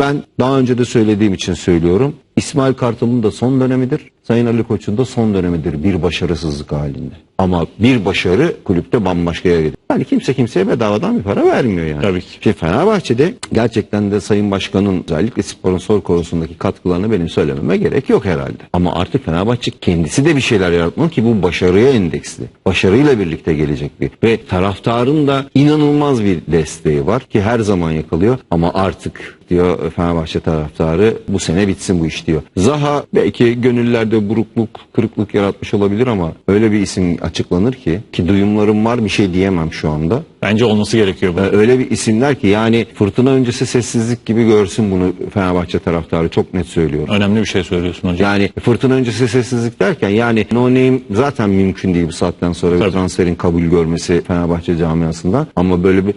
Ben daha önce de söylediğim için söylüyorum. İsmail Kartal'ın da son dönemidir. Sayın Ali Koç'un da son dönemidir bir başarısızlık halinde. Ama bir başarı kulüpte bambaşka yere gidiyor. Yani kimse kimseye bedavadan bir para vermiyor yani. Tabii ki. Şey Fenerbahçe'de gerçekten de Sayın Başkan'ın özellikle sponsor konusundaki katkılarını benim söylememe gerek yok herhalde. Ama artık Fenerbahçe kendisi de bir şeyler yaratmalı ki bu başarıya endeksli. Başarıyla birlikte gelecek bir. Ve taraftarın da inanılmaz bir desteği var ki her zaman yakalıyor. Ama artık diyor Fenerbahçe taraftarı bu sene bitsin bu iş diyor. Zaha belki gönüllerde burukluk, kırıklık yaratmış olabilir ama öyle bir isim açıklanır ki ki duyumlarım var bir şey diyemem şu anda. Bence olması gerekiyor bu. Ee, Öyle bir isimler ki yani fırtına öncesi sessizlik gibi görsün bunu Fenerbahçe taraftarı çok net söylüyorum. Önemli bir şey söylüyorsun hocam. Yani fırtına öncesi sessizlik derken yani no name zaten mümkün değil bu saatten sonra bir Tabii. transferin kabul görmesi Fenerbahçe camiasından. Ama böyle bir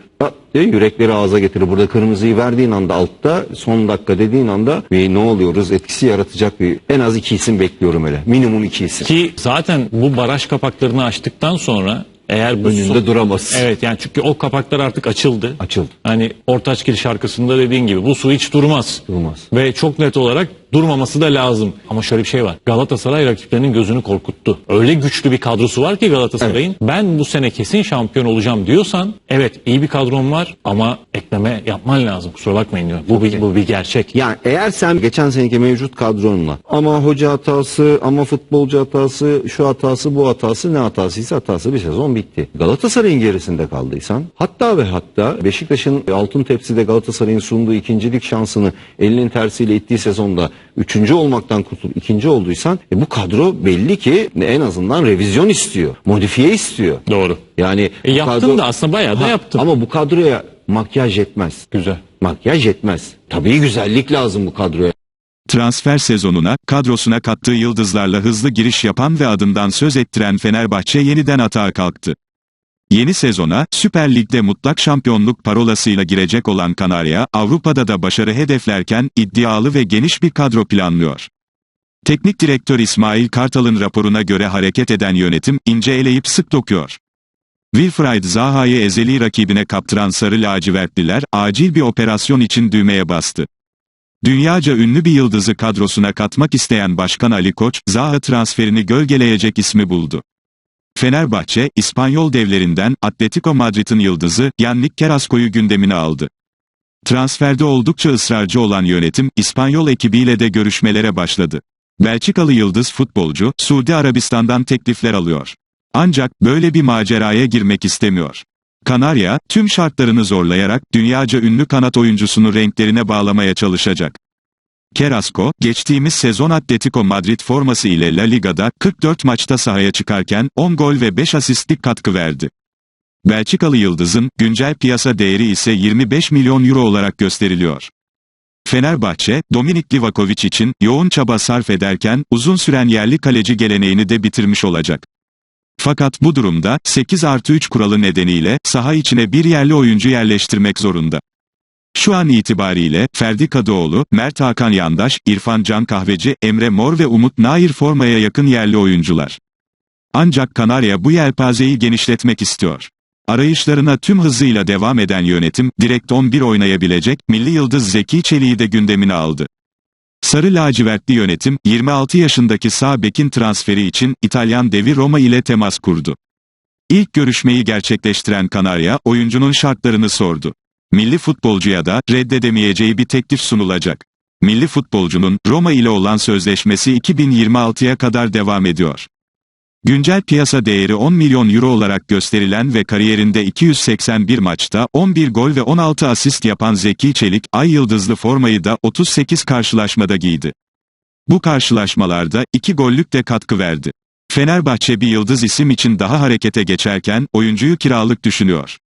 yürekleri ağza getirir. Burada kırmızıyı verdiğin anda altta son dakika dediğin anda bir ne oluyoruz etkisi yaratacak bir en az iki isim bekliyorum öyle. Minimum iki isim. Ki zaten bu baraj kapaklarını açtıktan sonra eğer bu Önünde su- duramaz. Evet yani çünkü o kapaklar artık açıldı. Açıldı. Hani Ortaçgil şarkısında dediğin gibi bu su hiç durmaz. Durmaz. Ve çok net olarak durmaması da lazım. Ama şöyle bir şey var. Galatasaray rakiplerinin gözünü korkuttu. Öyle güçlü bir kadrosu var ki Galatasaray'ın. Ben bu sene kesin şampiyon olacağım diyorsan evet iyi bir kadron var ama ekleme yapman lazım. Kusura bakmayın diyor. Bu, bir, bu bir gerçek. Yani eğer sen geçen seneki mevcut kadronla ama hoca hatası ama futbolcu hatası şu hatası bu hatası ne hatasıysa hatası bir sezon bitti. Galatasaray'ın gerisinde kaldıysan hatta ve hatta Beşiktaş'ın altın tepside Galatasaray'ın sunduğu ikincilik şansını elinin tersiyle ittiği sezonda üçüncü olmaktan kurtulup ikinci olduysan e, bu kadro belli ki en azından revizyon istiyor. Modifiye istiyor. Doğru. Yani E, yaptın da aslında bayağı da yaptın. Ama bu kadroya makyaj yetmez. Güzel. Makyaj yetmez. Tabii güzellik lazım bu kadroya. Transfer sezonuna, kadrosuna kattığı yıldızlarla hızlı giriş yapan ve adından söz ettiren Fenerbahçe yeniden atağa kalktı. Yeni sezona, Süper Lig'de mutlak şampiyonluk parolasıyla girecek olan Kanarya, Avrupa'da da başarı hedeflerken, iddialı ve geniş bir kadro planlıyor. Teknik direktör İsmail Kartal'ın raporuna göre hareket eden yönetim, ince eleyip sık dokuyor. Wilfried Zaha'yı ezeli rakibine kaptıran Sarı Lacivertliler, acil bir operasyon için düğmeye bastı. Dünyaca ünlü bir yıldızı kadrosuna katmak isteyen Başkan Ali Koç, Zaha transferini gölgeleyecek ismi buldu. Fenerbahçe, İspanyol devlerinden Atletico Madrid'in yıldızı Yannick Carrasco'yu gündemine aldı. Transferde oldukça ısrarcı olan yönetim, İspanyol ekibiyle de görüşmelere başladı. Belçikalı yıldız futbolcu, Suudi Arabistan'dan teklifler alıyor. Ancak böyle bir maceraya girmek istemiyor. Kanarya, tüm şartlarını zorlayarak dünyaca ünlü kanat oyuncusunu renklerine bağlamaya çalışacak. Carrasco, geçtiğimiz sezon Atletico Madrid forması ile La Liga'da 44 maçta sahaya çıkarken 10 gol ve 5 asistlik katkı verdi. Belçikalı yıldızın güncel piyasa değeri ise 25 milyon euro olarak gösteriliyor. Fenerbahçe, Dominik Livakovic için yoğun çaba sarf ederken uzun süren yerli kaleci geleneğini de bitirmiş olacak. Fakat bu durumda 8 artı 3 kuralı nedeniyle saha içine bir yerli oyuncu yerleştirmek zorunda. Şu an itibariyle Ferdi Kadıoğlu, Mert Hakan Yandaş, İrfan Can Kahveci, Emre Mor ve Umut Nair formaya yakın yerli oyuncular. Ancak Kanarya bu yelpazeyi genişletmek istiyor. Arayışlarına tüm hızıyla devam eden yönetim, direkt 11 oynayabilecek, milli yıldız Zeki Çelik'i de gündemine aldı. Sarı lacivertli yönetim, 26 yaşındaki sağ bekin transferi için İtalyan devi Roma ile temas kurdu. İlk görüşmeyi gerçekleştiren Kanarya, oyuncunun şartlarını sordu. Milli futbolcuya da reddedemeyeceği bir teklif sunulacak. Milli futbolcunun Roma ile olan sözleşmesi 2026'ya kadar devam ediyor. Güncel piyasa değeri 10 milyon euro olarak gösterilen ve kariyerinde 281 maçta 11 gol ve 16 asist yapan Zeki Çelik, ay yıldızlı formayı da 38 karşılaşmada giydi. Bu karşılaşmalarda 2 gollük de katkı verdi. Fenerbahçe bir yıldız isim için daha harekete geçerken oyuncuyu kiralık düşünüyor.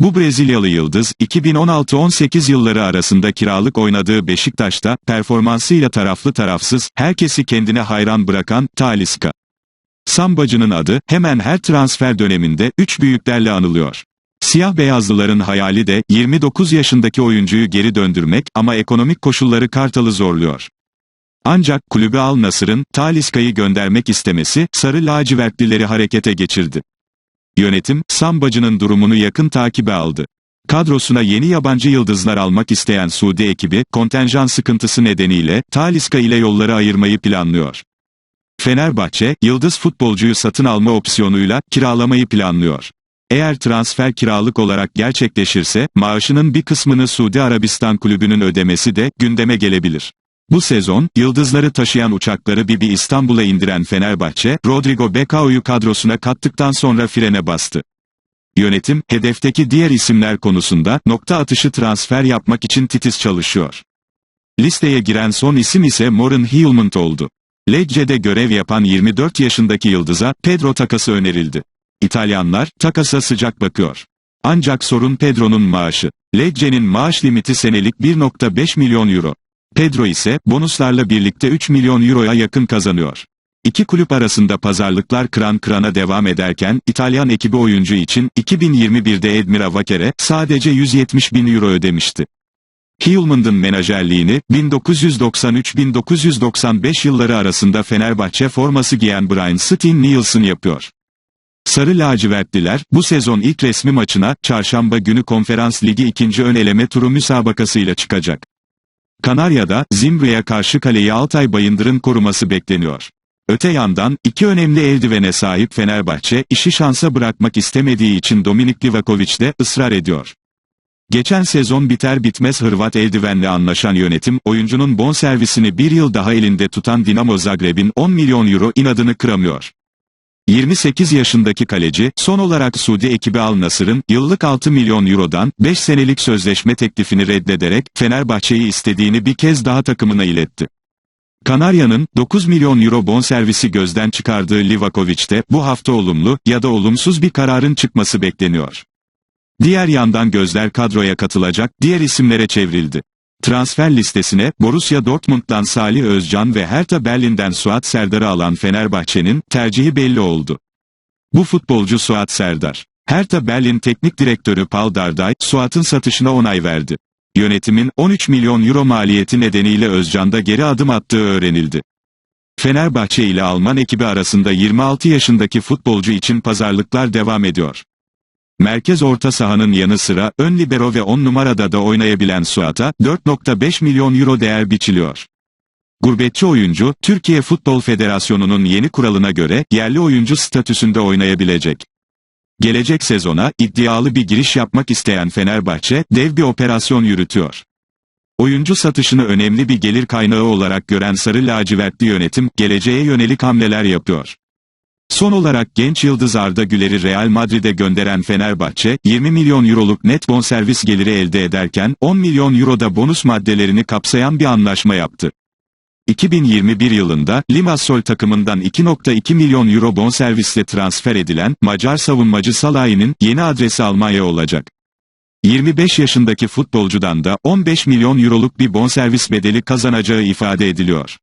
Bu Brezilyalı yıldız, 2016-18 yılları arasında kiralık oynadığı Beşiktaş'ta, performansıyla taraflı tarafsız, herkesi kendine hayran bırakan, Talisca. Sambacının adı, hemen her transfer döneminde, üç büyüklerle anılıyor. Siyah beyazlıların hayali de, 29 yaşındaki oyuncuyu geri döndürmek ama ekonomik koşulları Kartal'ı zorluyor. Ancak kulübü Al Nasır'ın, Talisca'yı göndermek istemesi, sarı lacivertlileri harekete geçirdi. Yönetim, Sambacı'nın durumunu yakın takibe aldı. Kadrosuna yeni yabancı yıldızlar almak isteyen Suudi ekibi, kontenjan sıkıntısı nedeniyle, Taliska ile yolları ayırmayı planlıyor. Fenerbahçe, yıldız futbolcuyu satın alma opsiyonuyla, kiralamayı planlıyor. Eğer transfer kiralık olarak gerçekleşirse, maaşının bir kısmını Suudi Arabistan kulübünün ödemesi de, gündeme gelebilir. Bu sezon, yıldızları taşıyan uçakları Bibi İstanbul'a indiren Fenerbahçe, Rodrigo Becao'yu kadrosuna kattıktan sonra frene bastı. Yönetim, hedefteki diğer isimler konusunda, nokta atışı transfer yapmak için titiz çalışıyor. Listeye giren son isim ise Morin Hillmund oldu. Lecce'de görev yapan 24 yaşındaki yıldıza, Pedro takası önerildi. İtalyanlar, takasa sıcak bakıyor. Ancak sorun Pedro'nun maaşı. Lecce'nin maaş limiti senelik 1.5 milyon euro. Pedro ise, bonuslarla birlikte 3 milyon euroya yakın kazanıyor. İki kulüp arasında pazarlıklar kıran kırana devam ederken, İtalyan ekibi oyuncu için, 2021'de Edmira Vakere, sadece 170 bin euro ödemişti. Hillman'ın menajerliğini, 1993-1995 yılları arasında Fenerbahçe forması giyen Brian Steen Nielsen yapıyor. Sarı lacivertliler, bu sezon ilk resmi maçına, çarşamba günü Konferans Ligi ikinci ön eleme turu müsabakasıyla çıkacak. Kanarya'da, Zimbri'ye karşı kaleyi Altay Bayındır'ın koruması bekleniyor. Öte yandan, iki önemli eldivene sahip Fenerbahçe, işi şansa bırakmak istemediği için Dominik Livakovic de ısrar ediyor. Geçen sezon biter bitmez Hırvat eldivenle anlaşan yönetim, oyuncunun bonservisini bir yıl daha elinde tutan Dinamo Zagreb'in 10 milyon euro inadını kıramıyor. 28 yaşındaki kaleci, son olarak Suudi ekibi Al Nasır'ın, yıllık 6 milyon eurodan, 5 senelik sözleşme teklifini reddederek, Fenerbahçe'yi istediğini bir kez daha takımına iletti. Kanarya'nın, 9 milyon euro bonservisi gözden çıkardığı Livakovic'te, bu hafta olumlu, ya da olumsuz bir kararın çıkması bekleniyor. Diğer yandan gözler kadroya katılacak, diğer isimlere çevrildi. Transfer listesine, Borussia Dortmund'dan Salih Özcan ve Hertha Berlin'den Suat Serdar'ı alan Fenerbahçe'nin, tercihi belli oldu. Bu futbolcu Suat Serdar. Hertha Berlin Teknik Direktörü Paul Dardai, Suat'ın satışına onay verdi. Yönetimin, 13 milyon euro maliyeti nedeniyle Özcan'da geri adım attığı öğrenildi. Fenerbahçe ile Alman ekibi arasında 26 yaşındaki futbolcu için pazarlıklar devam ediyor. Merkez orta sahanın yanı sıra, ön libero ve 10 numarada da oynayabilen Suat'a, 4.5 milyon euro değer biçiliyor. Gurbetçi oyuncu, Türkiye Futbol Federasyonu'nun yeni kuralına göre, yerli oyuncu statüsünde oynayabilecek. Gelecek sezona, iddialı bir giriş yapmak isteyen Fenerbahçe, dev bir operasyon yürütüyor. Oyuncu satışını önemli bir gelir kaynağı olarak gören Sarı Lacivertli yönetim, geleceğe yönelik hamleler yapıyor. Son olarak genç yıldız Arda Güler'i Real Madrid'e gönderen Fenerbahçe, 20 milyon euroluk net bonservis geliri elde ederken, 10 milyon euroda bonus maddelerini kapsayan bir anlaşma yaptı. 2021 yılında, Limassol takımından 2.2 milyon euro bonservisle transfer edilen, Macar savunmacı Salah'ın yeni adresi Almanya olacak. 25 yaşındaki futbolcudan da 15 milyon euroluk bir bonservis bedeli kazanacağı ifade ediliyor.